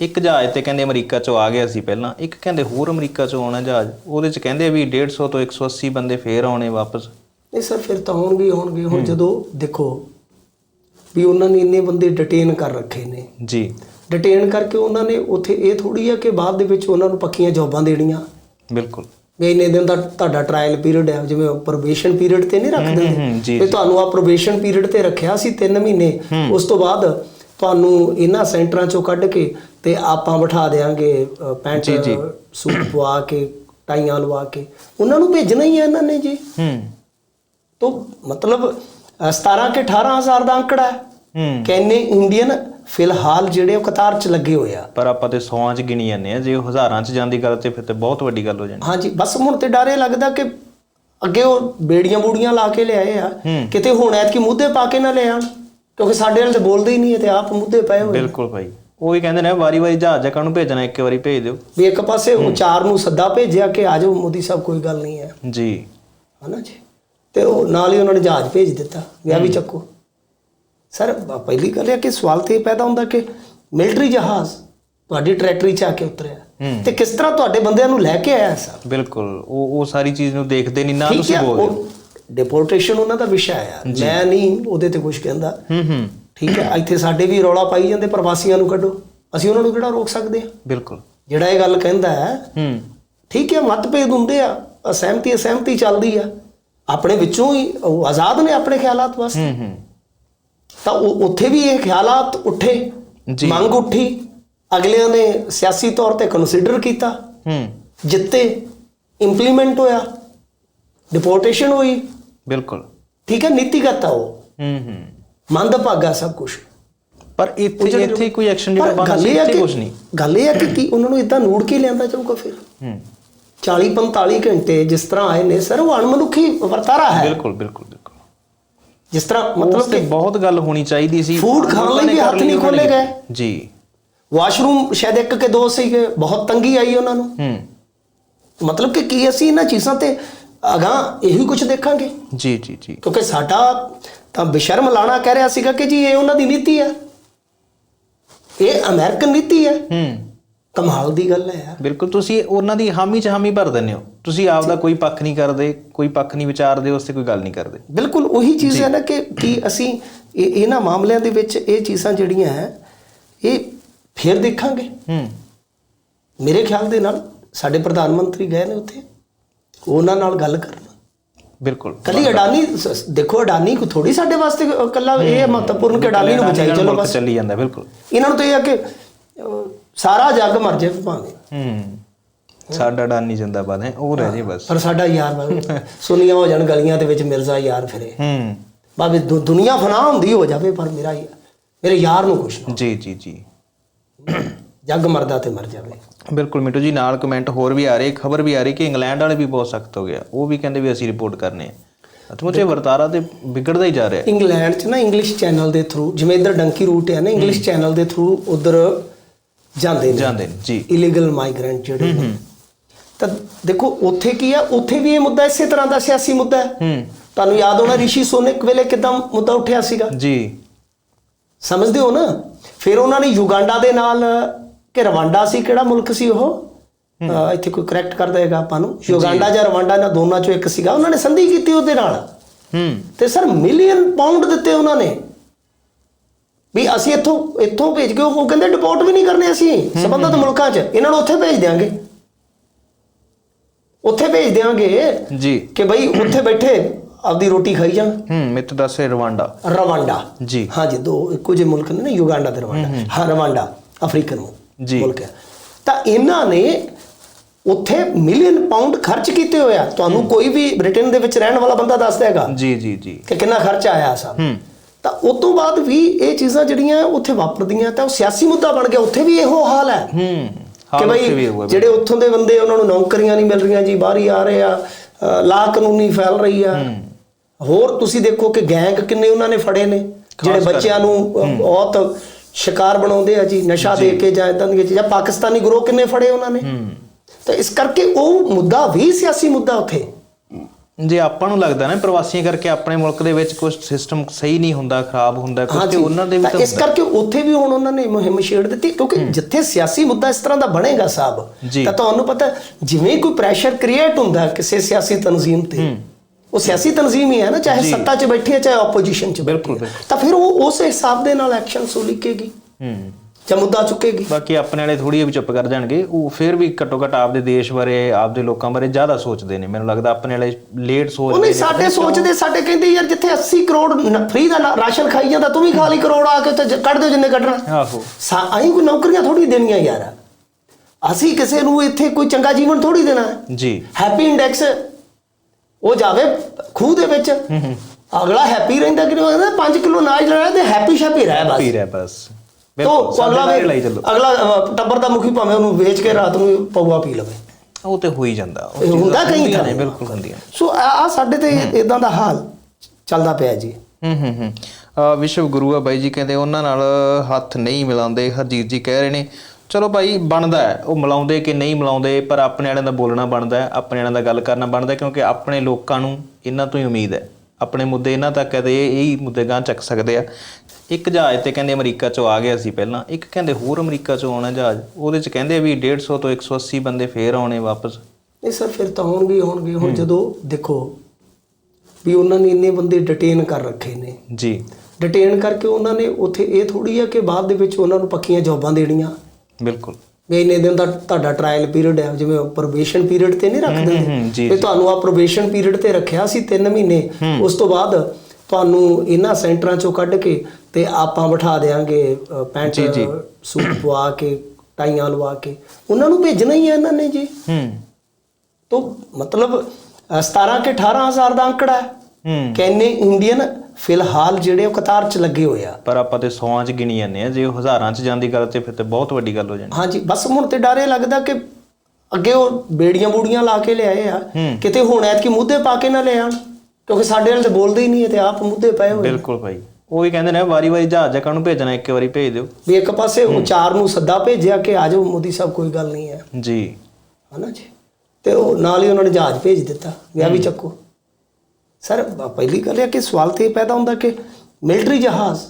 ਇੱਕ ਜਹਾਜ਼ ਤੇ ਕਹਿੰਦੇ ਅਮਰੀਕਾ ਚੋਂ ਆ ਗਿਆ ਸੀ ਪਹਿਲਾਂ ਇੱਕ ਕਹਿੰਦੇ ਹੋਰ ਅਮਰੀਕਾ ਚੋਂ ਆਉਣਾ ਜਹਾਜ਼ ਉਹਦੇ ਚ ਕਹਿੰਦੇ ਵੀ 150 ਤੋਂ 180 ਬੰਦੇ ਫੇਰ ਆਉਣੇ ਵਾਪਸ। ਨਹੀਂ ਸਰ ਫਿਰ ਤਾਂ ਹੋਣਗੇ ਹੋਣਗੇ ਹੁਣ ਜਦੋਂ ਦੇਖੋ ਵੀ ਉਹਨਾਂ ਨੇ ਇੰਨੇ ਬੰਦੇ ਡਿਟੇਨ ਕਰ ਰੱਖੇ ਨੇ। ਜੀ। ਡਿਟੇਨ ਕਰਕੇ ਉਹਨਾਂ ਨੇ ਉੱਥੇ ਇਹ ਥੋੜੀ ਆ ਕਿ ਬਾਅਦ ਦੇ ਵਿੱਚ ਉਹਨਾਂ ਨੂੰ ਪੱਕੀਆਂ ਜੌਬਾਂ ਦੇਣੀਆਂ। ਬਿਲਕੁਲ। ਵੀ ਇੰਨੇ ਦਿਨ ਦਾ ਤੁਹਾਡਾ ਟ੍ਰਾਇਲ ਪੀਰੀਅਡ ਹੈ ਜਿਵੇਂ ਪ੍ਰੋਬੇਸ਼ਨ ਪੀਰੀਅਡ ਤੇ ਨਹੀਂ ਰੱਖ ਦਿੰਦੇ ਵੀ ਤੁਹਾਨੂੰ ਆ ਪ੍ਰੋਬੇਸ਼ਨ ਪੀਰੀਅਡ ਤੇ ਰੱਖਿਆ ਸੀ 3 ਮਹੀਨੇ ਉਸ ਤੋਂ ਬਾਅਦ ਤੁਹਾਨੂੰ ਇਹਨਾਂ ਸੈਂਟਰਾਂ ਚੋਂ ਕੱਢ ਕੇ ਤੇ ਆਪਾਂ ਬਿਠਾ ਦੇਾਂਗੇ ਪੈਂਟ। ਸੂਟ ਪਵਾ ਕੇ ਟਾਈਆਂ ਲਵਾ ਕੇ। ਉਹਨਾਂ ਨੂੰ ਭੇਜਣਾ ਹੀ ਹੈ ਇਹਨਾਂ ਨੇ ਜੀ। ਹੂੰ। ਤੋਂ ਮਤਲਬ ਅ, 17 ਕੇ 18000 ਦਾ ਅੰਕੜਾ ਹੈ। ਹੂੰ। ਕਿ ਇੰਨੇ ਇੰਡੀਅਨ ਫਿਲਹਾਲ ਜਿਹੜੇ ਉਹ ਕਤਾਰ 'ਚ ਲੱਗੇ ਹੋਏ ਆ। ਪਰ ਆਪਾਂ ਤੇ 100 ਚ ਗਿਣੀ ਜਾਂਦੇ ਆ। ਜੇ ਉਹ ਹਜ਼ਾਰਾਂ ਚ ਜਾਂਦੀ ਗੱਲ ਤੇ ਫਿਰ ਤੇ ਬਹੁਤ ਵੱਡੀ ਗੱਲ ਹੋ ਜਾਣੀ। ਹਾਂਜੀ ਬਸ ਹੁਣ ਤੇ ਡਰ ਇਹ ਲੱਗਦਾ ਕਿ ਅੱਗੇ ਉਹ ਬੇੜੀਆਂ ਬੂੜੀਆਂ ਲਾ ਕੇ ਲਿਆਏ ਆ। ਕਿਤੇ ਹੁਣ ਐਤਕੀ ਮੁੱਦੇ ਪਾ ਕੇ ਨਾ ਲੈ ਆਣ ਕਿਉਂਕਿ ਸਾਡੇ ਵਾਲੇ ਤੇ ਬੋਲਦੇ ਹੀ ਨਹੀਂ ਹੈ ਤੇ ਆਪ ਮੁੱਦੇ ਪਏ ਹੋਏ ਬਿਲਕੁਲ ਭਾਈ। ਉਹ ਵੀ ਕਹਿੰਦੇ ਨੇ ਵਾਰੀ-ਵਾਰੀ ਜਹਾਜ਼ ਜਕਾਂ ਨੂੰ ਭੇਜਣਾ ਇੱਕ ਵਾਰੀ ਭੇਜ ਦਿਓ। ਵੀ ਇੱਕ ਪਾਸੇ ਉਹ ਚਾਰ ਨੂੰ ਸੱਦਾ ਭੇਜਿਆ ਕਿ ਆਜੋ ਮੋਦੀ ਸਾਹਿਬ ਕੋਈ ਗੱਲ ਨਹੀਂ ਹੈ। ਜੀ। ਹਨਾ ਜੀ? ਤੇ ਉਹ ਨਾਲ ਹੀ ਉਹਨਾਂ ਨੇ ਜਹਾਜ਼ ਭੇਜ ਦਿੱਤਾ ਵੀ ਆ ਵੀ ਚੱਕੋ। ਸਰ ਪਹਿਲੀ ਗੱਲ ਇਹ ਹੈ ਕਿ ਸਵਾਲ ਤੇ ਪੈਦਾ ਹੁੰਦਾ ਕਿ ਮਿਲਟਰੀ ਜਹਾਜ਼ ਤੁਹਾਡੀ ਟਰੈਕਟਰੀ 'ਚ ਆ ਕੇ ਉਤਰਿਆ। ਹੂੰ। ਤੇ ਕਿਸ ਤਰ੍ਹਾਂ ਤੁਹਾਡੇ ਬੰਦਿਆਂ ਨੂੰ ਲੈ ਕੇ ਆਇਆ ਸਰ? ਬਿਲਕੁਲ। ਉਹ ਉਹ ਸਾਰੀ ਚੀਜ਼ ਨੂੰ ਦੇਖਦੇ ਨਹੀਂ ਨਾ ਤੁਸੀਂ ਹੈ ਬੋਲਦੇ ਹੋ। ਡਿਪੋਰਟੇਸ਼ਨ ਉਹਨਾਂ ਦਾ ਵਿਸ਼ਾ ਹੈ ਮੈਂ ਨਹੀਂ ਉਹਦੇ ਤੇ ਕੁਝ ਕਹਿੰਦਾ। ਹੂੰ ਹੂੰ। ਠੀਕ ਹੈ ਇੱਥੇ ਸਾਡੇ ਵੀ ਰੌਲਾ ਪਾਈ ਜਾਂਦੇ ਪ੍ਰਵਾਸੀਆਂ ਨੂੰ ਕੱਢੋ। ਅਸੀਂ ਉਹਨਾਂ ਨੂੰ ਕਿਹੜਾ ਰੋਕ ਸਕਦੇ ਹਾਂ ਬਿਲਕੁਲ। ਜਿਹੜਾ ਇਹ ਗੱਲ ਕਹਿੰਦਾ ਹੈ ਹੂੰ। ਠੀਕ ਹੈ ਮਤਭੇਦ ਹੁੰਦੇ ਆ ਅਸਹਿਮਤੀ ਅਸਹਿਮਤੀ ਚੱਲਦੀ ਆ। ਆਪਣੇ ਵਿੱਚੋਂ ਹੀ ਉਹ ਆਜ਼ਾਦ ਨੇ ਆਪਣੇ ਖਿਆਲਾਤ ਵਾਸਤੇ। ਹੂੰ ਹੂੰ। ਤਾਂ ਉਹ ਉੱਥੇ ਵੀ ਇਹ ਖਿਆਲਾਤ ਉੱਠੇ ਜੀ। ਮੰਗ ਉੱਠੀ। ਅਗਲਿਆਂ ਨੇ ਸਿਆਸੀ ਤੌਰ ਤੇ ਕੰਸੀਡਰ ਕੀਤਾ। ਹੂੰ। ਜਿੱਤੇ ਇੰਪਲੀਮੈਂਟ ਹੋਇਆ। ਡਿਪੋਰਟੇਸ਼ਨ ਹੋਈ। ਬਿਲਕੁਲ। ਠੀਕ ਹੈ ਨੀਤੀਗਤ ਆ ਉਹ। ਹੂੰ ਹੂੰ। ਮੰਦਭਾਗਾ ਸਭ ਕੁਝ ਪਰ ਇੱਥੇ ਇੱਥੇ ਕੋਈ ਐਕਸ਼ਨ ਜਿਹੜਾ ਬਣਦਾ ਸੀ ਇੱਥੇ ਕੁਝ ਨਹੀਂ। ਗੱਲ ਇਹ ਆ ਕਿ ਕੀ ਉਹਨਾਂ ਨੂੰ ਇਦਾਂ ਨੂੜ ਕੇ ਲਿਆਂਦਾ ਜਾਊਗਾ ਫਿਰ? ਹੂੰ। 40 45 ਘੰਟੇ ਜਿਸ ਤਰ੍ਹਾਂ ਆਏ ਨੇ ਸਰ ਉਹ ਅਣਮਨੁੱਖੀ ਵਰਤਾਰਾ ਹੈ। ਬਿਲਕੁਲ ਬਿਲਕੁਲ ਬਿਲਕੁਲ। ਜਿਸ ਤਰ੍ਹਾਂ ਮਤਲਬ ਕਿ ਬਹੁਤ ਗੱਲ ਹੋਣੀ ਚਾਹੀਦੀ ਸੀ। Food ਖਾਣ ਲਈ ਵੀ ਹੱਥ ਨਹੀਂ ਖੋਲ੍ਹੇ ਗਏ। ਜੀ। ਵਾਸ਼ਰੂਮ ਸ਼ਾਇਦ ਇੱਕ ਕੇ ਦੋ ਸੀਗੇ ਬਹੁਤ ਤੰਗੀ ਆਈ ਉਹਨਾਂ ਨੂੰ। ਹੂੰ। ਮਤਲਬ ਕਿ ਕੀ ਅਸੀਂ ਇਹਨਾਂ ਚੀਜ਼ਾਂ ਤੇ ਅਗਾਂ ਇਹੀ ਕੁਝ ਦੇਖਾਂਗੇ। ਜੀ ਜੀ ਜੀ। ਕਿਉਂਕਿ ਸਾਡਾ ਤਾਂ ਬੇਸ਼ਰਮ ਲਾਣਾ ਕਹਿ ਰਿਹਾ ਸੀਗਾ ਕਿ ਜੀ ਇਹ ਉਹਨਾਂ ਦੀ ਨੀਤੀ ਹੈ ਇਹ ਅਮਰੀਕਨ ਨੀਤੀ ਹੈ ਹੂੰ। ਕਮਾਲ ਦੀ ਗੱਲ ਹੈ ਯਾਰ। ਬਿਲਕੁਲ ਤੁਸੀਂ ਉਹਨਾਂ ਦੀ ਹਾਮੀ ਚ ਹਾਮੀ ਭਰ ਦਿੰਦੇ ਹੋ। ਤੁਸੀਂ ਆਪ ਦਾ ਕੋਈ ਪੱਖ ਨਹੀਂ ਕਰਦੇ ਕੋਈ ਪੱਖ ਨਹੀਂ ਵਿਚਾਰਦੇ ਉਸ ਤੇ ਕੋਈ ਗੱਲ ਨਹੀਂ ਕਰਦੇ। ਬਿਲਕੁਲ ਉਹੀ ਚੀਜ਼ ਹੈ ਨਾ ਕਿ ਕਿ ਅਸੀਂ ਇਹ ਇਹਨਾਂ ਮਾਮਲਿਆਂ ਦੇ ਵਿੱਚ ਇਹ ਚੀਜ਼ਾਂ ਜਿਹੜੀਆਂ ਹੈ ਇਹ ਫਿਰ ਦੇਖਾਂਗੇ। ਹੂੰ। ਮੇਰੇ ਖਿਆਲ ਦੇ ਨਾਲ ਸਾਡੇ ਪ੍ਰਧਾਨ ਮੰਤਰੀ ਗਏ ਨੇ ਉੱਥੇ। ਉਹਨਾਂ ਨਾਲ ਗੱਲ ਕਰਨ ਬਿਲਕੁਲ। ਕੱਲੀ ਅਡਾਨੀ ਸ- ਦੇਖੋ ਅਡਾਨੀ ਕੋ ਥੋੜੀ ਸਾਡੇ ਵਾਸਤੇ ਕੱਲਾ ਇਹ ਮਹੱਤਵਪੂਰਨ ਕਿ ਅਡਾਨੀ ਨੂੰ ਬਚਾਈ। ਚਲੋ ਬਸ। ਚੱਲੀ ਜਾਂਦਾ ਬਿਲਕੁਲ। ਇਹਨਾਂ ਨੂੰ ਤਾਂ ਇਹ ਆ ਕਿ ਸਾਰਾ ਜੱਗ ਮਰ ਜਾਏ ਭਾਵੇਂ। ਹੂੰ। ਸਾਡਾ ਡਰ ਨਹੀਂ ਜਿੰਦਾਬਾਦ ਹੈ ਉਹ ਰਹਿ ਜੇ ਬਸ। ਪਰ ਸਾਡਾ ਯਾਰ ਸੁਨੀਆਂ ਹੋ ਜਾਣ ਗਲੀਆਂ ਦੇ ਵਿੱਚ ਮਿਰਜ਼ਾ ਯਾਰ ਫਿਰੇ। ਹੂੰ। ਬਾਬੇ ਦੁ- ਦੁਨੀਆ ਫਨਾ ਹੁੰਦੀ ਹੋ ਜਾਵੇ ਪਰ ਮੇਰਾ ਮੇਰੇ ਯਾਰ ਨੂੰ ਕੁਛ ਨਾ ਜੀ ਜੀ ਜੀ। ਜੱਗ ਮਰਦਾ ਤੇ ਮਰ ਜਾਵੇ। ਬਿਲਕੁਲ ਮਿੱਟੂ ਜੀ ਨਾਲ ਕਮੈਂਟ ਹੋਰ ਵੀ ਆ ਰਹੇ ਖਬਰ ਵੀ ਆ ਰਹੀ ਕਿ ਇੰਗਲੈਂਡ ਵਾਲੇ ਵੀ ਬਹੁਤ ਸਖਤ ਹੋ ਗਿਆ ਉਹ ਵੀ ਕਹਿੰਦੇ ਵੀ ਅਸੀਂ ਰਿਪੋਰਟ ਕਰਨੇ ਆ। ਅਤਮੋ ਤੇ ਵਰਤਾਰਾ ਤੇ ਵਿਗੜਦਾ ਹੀ ਜਾ ਰਿਹਾ ਇੰਗਲੈਂਡ 'ਚ ਨਾ ਇੰਗਲਿਸ਼ ਚੈਨਲ ਦੇ ਥਰੂ ਜਿਵੇਂ ਇਧਰ ਡੰਕੀ ਰੂਟ ਹੈ ਨਾ ਇੰਗਲਿਸ਼ ਚੈਨਲ ਦੇ ਥਰੂ ਉਧਰ ਜਾਂਦੇ ਨੇ। ਜਾਂਦੇ ਨੇ ਜੀ। ਇਲੀਗਲ ਮਾਈਗ੍ਰੈਂਟ ਜਿਹੜੇ ਨੇ। ਤਾਂ ਦੇਖੋ ਉੱਥੇ ਕੀ ਆ? ਉੱਥੇ ਵੀ ਇਹ ਮੁੱਦਾ ਇਸੇ ਤਰ੍ਹਾਂ ਦਾ ਸਿਆਸੀ ਮੁੱਦਾ ਹੈ। ਹੂੰ। ਤੁਹਾਨੂੰ ਯਾਦ ਹੋਣਾ ਰਿਸ਼ੀ ਸੋਨਕ ਵੇਲੇ ਕਿਦਾਂ ਮੁੱਦਾ ਉੱਠਿਆ ਸੀਗਾ? ਜੀ। ਸਮਝਦੇ ਹੋ ਨਾ? ਫਿਰ ਉਹਨਾਂ ਨੇ ਯੁਗਾਂਡਾ ਦੇ ਨਾਲ ਕਿ ਰਵਾਂਡਾ ਸੀ ਕਿਹੜਾ ਮੁਲਕ ਸੀ ਉਹ? ਇੱਥੇ ਕੋਈ ਕਰੈਕਟ ਕਰ ਦੇਗਾ ਆਪਾਂ ਨੂੰ। ਯੁਗਾਂਡਾ ਜਾਂ ਰਵਾਂਡਾ ਇਹਨਾਂ ਦੋਨਾਂ ਚੋਂ ਇੱਕ ਸੀਗਾ। ਉਹਨਾਂ ਨੇ ਸੰਧੀ ਕੀਤੀ ਉਹਦੇ ਨਾਲ। ਹੂੰ। ਤੇ ਸਰ ਮਿਲੀਅਨ ਪਾਉਂਡ ਦਿੱਤੇ ਉਹਨਾਂ ਨੇ। ਵੀ ਅਸੀਂ ਇੱਥੋਂ ਇੱਥੋਂ ਭੇਜ ਕੇ ਉਹ ਕਹਿੰਦੇ ਡਿਪੋਰਟ ਵੀ ਨਹੀਂ ਕਰਨੇ ਅਸੀਂ। ਸੰਬੰਧਿਤ ਮੁਲਕਾਂ 'ਚ। ਇਹਨਾਂ ਨੂੰ ਉੱਥੇ ਭੇਜ ਦਿਆਂਗੇ। ਉੱਥੇ ਭੇਜ ਦਿਆਂਗੇ ਜੀ। ਕਿ ਬਈ ਉੱਥੇ ਬੈਠੇ ਆਪਦੀ ਰੋਟੀ ਖਾਈ ਜਾਣ। ਹੂੰ ਮਿੱਤ ਦੱਸੇ ਰਵਾਂਡਾ। ਰਵਾਂਡਾ। ਜੀ। ਹਾਂਜੀ ਦੋ ਇੱਕੋ ਜਿਹੇ ਮੁਲਕ ਨੇ ਨਾ ਯੁਗਾਂਡਾ ਤੇ ਰਵਾਂਡਾ। ਹਾਂ ਰਵਾਂਡਾ। ਅਫਰੀਕਨ ਜੀ। ਮੁਲਕ ਹੈ। ਤਾਂ ਇਹਨਾਂ ਨੇ ਉੱਥੇ ਮਿਲੀਅਨ ਪਾਉਂਡ ਖਰਚ ਕੀਤੇ ਹੋਇਆ ਤੁਹਾਨੂੰ ਕੋਈ ਵੀ ਬ੍ਰਿਟੇਨ ਦੇ ਵਿੱਚ ਰਹਿਣ ਵਾਲਾ ਬੰਦਾ ਦੱਸ ਦੇਗਾ ਜੀ ਜੀ ਜੀ। ਕਿ ਕਿੰਨਾ ਖਰਚ ਆਇਆ ਸਭ ਹੂੰ। ਤਾਂ ਉਸ ਤੋਂ ਬਾਅਦ ਵੀ ਇਹ ਚੀਜ਼ਾਂ ਜਿਹੜੀਆਂ ਉੱਥੇ ਵਾਪਰਦੀਆਂ ਤਾਂ ਉਹ ਸਿਆਸੀ ਮੁੱਦਾ ਬਣ ਗਿਆ। ਉੱਥੇ ਵੀ ਇਹੋ ਹਾਲ ਹੈ ਹੂੰ। ਕਿ ਬਈ ਜਿਹੜੇ ਉੱਥੋਂ ਦੇ ਬੰਦੇ ਉਹਨਾਂ ਨੂੰ ਨੌਕਰੀਆਂ ਨਹੀਂ ਮਿਲ ਰਹੀਆਂ ਜੀ ਬਾਹਰ ਹੀ ਆ ਰਹੇ ਆ ਲਾ ਕਾਨੂੰਨੀ ਫੈਲ ਰਹੀ ਆ। ਹੋਰ ਤੁਸੀਂ ਦੇਖੋ ਕਿ ਗੈਂਗ ਕਿੰਨੇ ਉਹਨਾਂ ਨੇ ਫੜੇ ਨੇ ਜਿਹੜੇ। ਬੱਚਿਆਂ ਨੂੰ ਬਹੁਤ ਸ਼ਿਕਾਰ ਬਣਾਉਂਦੇ ਆ ਜੀ ਨਸ਼ਾ ਦੇ ਕੇ ਜਾਂ ਇਦਾਂ ਦੀਆਂ ਚੀਜ਼ਾਂ। ਪਾਕਿਸਤਾਨੀ ਗਰੋਹ ਕਿੰਨੇ ਫੜੇ ਉਹਨਾਂ ਨੇ? ਤਾਂ ਇਸ ਕਰਕੇ ਉਹ ਮੁੱਦਾ ਵੀ ਸਿਆਸੀ ਮੁੱਦਾ ਉੱਥੇ। ਜੇ ਆਪਾਂ ਨੂੰ ਲੱਗਦਾ ਨਾ ਪ੍ਰਵਾਸੀਆਂ ਕਰਕੇ ਆਪਣੇ ਮੁਲਕ ਦੇ ਵਿੱਚ ਕੁਝ ਸਿਸਟਮ ਸਹੀ ਨਹੀਂ ਹੁੰਦਾ ਖਰਾਬ ਹੁੰਦਾ ਤੇ ਉਹਨਾਂ ਦੇ ਵੀ ਤਾਂ ਇਸ ਕਰਕੇ ਉੱਥੇ ਵੀ ਹੁਣ ਉਹਨਾਂ ਨੇ ਮੁਹਿੰਮ ਛੇੜ ਦਿੱਤੀ ਕਿਉਂਕਿ ਜਿੱਥੇ ਸਿਆਸੀ ਮੁੱਦਾ ਇਸ ਤਰ੍ਹਾਂ ਦਾ ਬਣੇਗਾ ਸਾਹਿਬ ਜੀ। ਤਾਂ ਤੁਹਾਨੂੰ ਪਤਾ ਜਿਵੇਂ ਕੋਈ ਪ੍ਰੈਸ਼ਰ ਕ੍ਰੀਏਟ ਹੁੰਦਾ ਕਿਸੇ ਸਿਆਸੀ ਤਨਜ਼ੀਮ ਤੇ ਉਹ ਸਿਆਸੀ ਤਨਜ਼ੀਮ ਹੀ ਹੈ ਨਾ ਚਾਹੇ ਸੱਤਾ 'ਚ ਬੈਠੀ ਹੈ ਚਾਹੇ ਆਪੋਜੀਸ਼ਨ 'ਚ ਬਿਲਕੁਲ, ਤਾਂ ਫਿਰ ਉਹ ਉਸ ਹਿਸਾਬ ਦੇ ਨਾਲ ਐਕਸ਼ਨ ਸੁਲੀਕੇਗੀ ਹੂੰ। ਜਾਂ ਮੁੱਦਾ ਚੁੱਕੇਗੀ। ਬਾਕੀ ਆਪਣੇ ਵਾਲੇ ਥੋੜੀ ਵੀ ਚੁੱਪ ਕਰ ਜਾਣਗੇ। ਉਹ ਫਿਰ ਵੀ ਘੱਟੋ ਘੱਟ ਆਪਦੇ ਦੇਸ਼ ਬਾਰੇ ਆਪਦੇ ਲੋਕਾਂ ਬਾਰੇ ਜ਼ਿਆਦਾ ਸੋਚਦੇ ਨੇ। ਮੈਨੂੰ ਲੱਗਦਾ ਆਪਣੇ ਵਾਲੇ ਲੇਟ ਉਹ ਸੋਚਦੇ ਨਹੀਂ ਸਾਡੇ ਸੋਚਦੇ ਸਾਡੇ ਕਹਿੰਦੇ ਯਾਰ ਜਿੱਥੇ 80 ਕਰੋੜ ਫ੍ਰੀ ਦਾ ਨਾ- ਰਾਸ਼ਨ ਖਾਈ ਜਾਂਦਾ ਤੂੰ ਵੀ ਖਾ ਲਈ ਕਰੋੜ ਆ ਕੇ ਜ- ਕੱਢ ਦਿਓ ਜਿੰਨੇ ਕੱਢਣਾ। ਆਹੋ। ਅਸੀਂ ਕੋਈ ਨੌਕਰੀਆਂ ਥੋੜੀ ਦੇਣੀਆਂ ਯਾਰ। ਅਸੀਂ ਕਿਸੇ ਨੂੰ ਇੱਥੇ ਕੋਈ ਚੰਗਾ ਜੀਵਨ ਥੋੜੀ ਦੇਣਾ। ਹੈ ਜੀ। ਹੈਪੀ ਇੰਡੈਕਸ ਉਹ ਜਾਵੇ ਖੂਹ ਦੇ ਵਿੱਚ। ਅਗਲਾ ਹੈਪੀ ਰਹਿੰਦਾ ਕਿ ਉਹ ਕਹਿੰਦਾ 5 ਕਿਲੋ ਨਾਜ ਲੈਣਾ ਤੇ ਹੈਪੀ ਸ਼ੈਪੀ ਰਹਿ ਬਸ। ਪੀ ਰਿਹਾ ਬਸ। ਤੋ ਅਗਲਾ ਅਗਲਾ ਟੱਬਰ ਦਾ ਮੁਖੀ ਭਾਵੇਂ ਉਹਨੂੰ ਵੇਚ ਕੇ ਰਾਤ ਨੂੰ ਪਊਆ ਪੀ ਲਵੇ। ਉਹ ਤੇ ਹੋ ਹੀ ਜਾਂਦਾ। ਹੁੰਦਾ ਕਈ ਥਾਂ ਬਿਲਕੁਲ ਹੁੰਦੀਆਂ ਸੋ ਆ ਸਾਡੇ ਤੇ ਇਦਾਂ ਦਾ ਹਾਲ ਚੱਲਦਾ ਪਿਆ ਜੀ। ਹੂੰ ਹੂੰ ਹੂੰ। ਵਿਸ਼ਵ ਗੁਰੂ ਆ ਬਾਈ ਜੀ ਕਹਿੰਦੇ ਉਹਨਾਂ ਨਾਲ ਹੱਥ ਨਹੀਂ ਮਿਲਾਉਂਦੇ। ਹਰਜੀਤ ਜੀ ਕਹਿ ਰਹੇ ਨੇ ਚਲੋ ਭਾਈ ਬਣਦਾ ਹੈ। ਉਹ ਮਿਲਾਉਂਦੇ ਕਿ ਨਹੀਂ ਮਿਲਾਉਂਦੇ ਪਰ ਆਪਣੇ ਵਾਲਿਆਂ ਦਾ ਬੋਲਣਾ ਬਣਦਾ ਹੈ ਆਪਣੇ ਵਾਲਿਆਂ ਦਾ ਗੱਲ ਕਰਨਾ ਬਣਦਾ ਹੈ, ਕਿਉਂਕਿ ਆਪਣੇ ਲੋਕਾਂ ਨੂੰ ਇਹਨਾਂ ਤੋਂ ਹੀ ਉਮੀਦ ਹੈ। ਆਪਣੇ ਮੁੱਦੇ ਇਹਨਾਂ ਤੱਕ ਕਦੇ ਇਹੀ ਮੁੱਦੇ ਗਾਂ ਚੱਕ ਸਕਦੇ ਆ। ਇੱਕ ਜਹਾਜ਼ ਤੇ ਕਹਿੰਦੇ ਅਮਰੀਕਾ ਚੋਂ ਆ ਗਿਆ ਸੀ ਪਹਿਲਾਂ ਇੱਕ ਕਹਿੰਦੇ ਹੋਰ ਅਮਰੀਕਾ ਚੋਂ ਆਉਣਾ ਜਹਾਜ਼ ਉਹਦੇ ਚ ਕਹਿੰਦੇ ਵੀ 150 ਤੋਂ 180 ਬੰਦੇ ਫੇਰ ਆਉਣੇ ਵਾਪਸ। ਨਹੀਂ ਸਰ ਫਿਰ ਤਾਂ ਹੋਣਗੇ ਹੀ ਹੋਣਗੇ। ਹੁਣ ਜਦੋਂ ਦੇਖੋ ਵੀ ਉਹਨਾਂ ਨੇ ਇੰਨੇ ਬੰਦੇ ਡਿਟੇਨ ਕਰ ਰੱਖੇ ਨੇ। ਜੀ। ਡਿਟੇਨ ਕਰਕੇ ਉਹਨਾਂ ਨੇ ਉੱਥੇ ਇਹ ਥੋੜੀ ਆ ਕਿ ਬਾਅਦ ਦੇ ਵਿੱਚ ਉਹਨਾਂ ਨੂੰ ਪੱਕੀਆਂ ਜੌਬਾਂ ਦੇਣੀਆਂ। ਬਿਲਕੁਲ। ਵੀ ਇੰਨੇ ਦਿਨ ਦਾ ਤੁਹਾਡਾ ਟ੍ਰਾਇਲ ਪੀਰੀਅਡ ਹੈ ਜਿਵੇਂ ਪ੍ਰੋਬੇਸ਼ਨ ਪੀਰੀਅਡ ਤੇ ਨਹੀਂ ਰੱਖ ਦਿੰਦੇ ਵੀ ਤੁਹਾਨੂੰ ਆ ਪ੍ਰੋਬੇਸ਼ਨ ਪੀਰੀਅਡ ਤੇ ਰੱਖਿਆ ਸੀ 3 ਮਹੀਨੇ ਉਸ ਤੋਂ ਬਾਅਦ ਤੁਹਾਨੂੰ ਇਹਨਾਂ ਸੈਂਟਰਾਂ ਚੋਂ ਕੱਢ ਕੇ ਤੇ ਆਪਾਂ ਬਿਠਾ ਦੇਾਂਗੇ ਪੈਂਟ। ਸੂਟ ਪਵਾ ਕੇ ਟਾਈਆਂ ਲਵਾ ਕੇ। ਉਹਨਾਂ ਨੂੰ ਭੇਜਣਾ ਹੀ ਹੈ ਇਹਨਾਂ ਨੇ ਜੀ। ਹੂੰ। ਤੋਂ ਮਤਲਬ ਅ, 17 ਕੇ 18000 ਦਾ ਅੰਕੜਾ ਹੈ। ਹੂੰ। ਇੰਡੀਅਨ ਫਿਲਹਾਲ ਜਿਹੜੇ ਉਹ ਕਤਾਰ 'ਚ ਲੱਗੇ ਹੋਏ ਆ। ਪਰ ਆਪਾਂ ਤੇ ਸੌਆਂ ਚ ਗਿਣੀ ਜਾਂਦੇ ਆ। ਜੇ ਉਹ ਹਜ਼ਾਰਾਂ ਚ ਜਾਂਦੀ ਗੱਲ ਤੇ ਫਿਰ ਤੇ ਬਹੁਤ ਵੱਡੀ ਗੱਲ ਹੋ ਜਾਣੀ ਹਾਂਜੀ ਬਸ ਹੁਣ ਤੇ ਡਰ ਲੱਗਦਾ ਕਿ ਅੱਗੇ ਉਹ ਬੇੜੀਆਂ ਬੂੜੀਆਂ ਲਾ ਕੇ ਲਿਆਏ ਆ। ਕਿਤੇ ਹੁਣ ਐਤ ਕੀ ਮੁੱਦੇ ਪਾ ਕੇ ਨਾ ਲੈ ਆਣ ਕਿਉਂਕਿ ਸਾਡੇ ਵਾਲੇ ਤੇ ਬੋਲਦੇ ਹੀ ਨਹੀਂ ਤੇ ਆਪ ਮੁੱਦੇ ਪਏ ਹੋਏ ਬਿਲਕੁਲ ਭਾਈ। ਉਹ ਵੀ ਕਹਿੰਦੇ ਨੇ ਵਾਰੀ-ਵਾਰੀ ਜਹਾਜ਼ ਜਕਾਂ ਨੂੰ ਭੇਜਣਾ ਇੱਕ ਵਾਰੀ ਭੇਜ ਦਿਓ। ਵੀ ਇੱਕ ਪਾਸੇ ਉਹ ਚਾਰ ਨੂੰ ਸੱਦਾ ਭੇਜਿਆ ਕਿ ਆ ਜਾਓ ਮੋਦੀ ਸਾਹਿਬ ਕੋਈ ਗੱਲ ਨਹੀਂ ਹੈ। ਜੀ। ਹਨਾ ਜੀ? ਤੇ ਉਹ ਨਾਲ ਹੀ ਉਹਨਾਂ ਨੇ ਜਹਾਜ਼ ਭੇਜ ਦਿੱਤਾ। ਵੀ ਆ ਵੀ ਚੱਕੋ। ਸਰ ਪਹਿਲੀ ਗੱਲ ਇਹ ਕਿ ਸਵਾਲ ਤੇ ਪੈਦਾ ਹੁੰਦਾ ਕਿ ਮਿਲਟਰੀ ਜਹਾਜ਼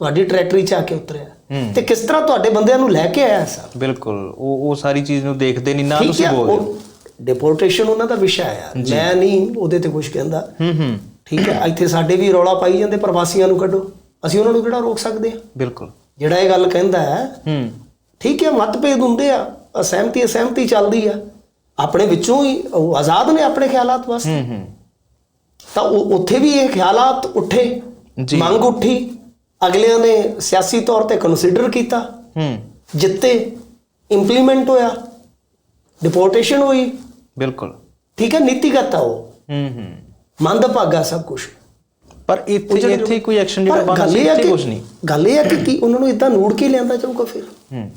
ਤੁਹਾਡੀ ਟਰੈਕਟਰੀ 'ਚ ਆ ਕੇ ਉਤਰਿਆ। ਤੇ ਕਿਸ ਤਰ੍ਹਾਂ ਤੁਹਾਡੇ ਬੰਦਿਆਂ ਨੂੰ ਲੈ ਕੇ ਆਇਆ ਸਰ? ਬਿਲਕੁਲ। ਉਹ ਉਹ ਸਾਰੀ ਚੀਜ਼ ਨੂੰ ਦੇਖਦੇ ਨਹੀਂ ਨਾ ਤੁਸੀਂ ਬੋਲਦੇ। ਡਿਪੋਰਟੇਸ਼ਨ ਉਹਨਾਂ ਦਾ ਵਿਸ਼ਾ ਹੈ ਮੈਂ ਨਹੀਂ ਉਹਦੇ ਤੇ ਕੁਝ ਕਹਿੰਦਾ। ਹੂੰ ਹੂੰ। ਠੀਕ ਹੈ ਇੱਥੇ ਸਾਡੇ ਵੀ ਰੌਲਾ ਪਾਈ ਜਾਂਦੇ ਪ੍ਰਵਾਸੀਆਂ ਨੂੰ ਕੱਢੋ। ਅਸੀਂ ਉਹਨਾਂ ਨੂੰ ਕਿਹੜਾ ਰੋਕ ਸਕਦੇ ਹਾਂ ਬਿਲਕੁਲ। ਜਿਹੜਾ ਇਹ ਗੱਲ ਕਹਿੰਦਾ ਹੈ ਹੂੰ। ਠੀਕ ਹੈ ਮਤਭੇਦ ਹੁੰਦੇ ਆ ਅਸਹਿਮਤੀ ਅਸਹਿਮਤੀ ਚੱਲਦੀ ਆ। ਆਪਣੇ ਵਿੱਚੋਂ ਹੀ ਉਹ ਆਜ਼ਾਦ ਨੇ ਆਪਣੇ ਖਿਆਲਾਤ ਵਾਸਤੇ। ਹੂੰ ਹੂੰ। ਤਾਂ ਉੱਥੇ ਵੀ ਇਹ ਖਿਆਲਾਤ ਉੱਠੇ। ਮੰਗ ਉੱਠੀ। ਅਗਲਿਆਂ ਨੇ ਸਿਆਸੀ ਤੌਰ ਤੇ ਕੰਸੀਡਰ ਕੀਤਾ। ਹੂੰ। ਜਿੱਤੇ ਇੰਪਲੀਮੈਂਟ ਹੋਇਆ। ਡਿਪੋਰਟੇਸ਼ਨ ਹੋਈ। ਬਿਲਕੁਲ। ਠੀਕ ਹੈ ਨੀਤੀਗਤ ਆ ਉਹ। ਹੂੰ ਹੂੰ। ਮੰਦਭਾਗਾ ਸਭ ਕੁਝ ਪਰ ਇੱਥੇ ਇੱਥੇ ਕੋਈ ਐਕਸ਼ਨ ਜਿਹੜਾ ਬਣਦਾ ਸੀ ਇੱਥੇ ਕੁਝ ਨਹੀਂ। ਗੱਲ ਇਹ ਕਿ ਕੀ ਉਹਨਾਂ ਨੂੰ ਇਦਾਂ ਨੂੜ ਕੇ ਲਿਆਂਦਾ ਜਾਊਗਾ ਫਿਰ? ਹੂੰ।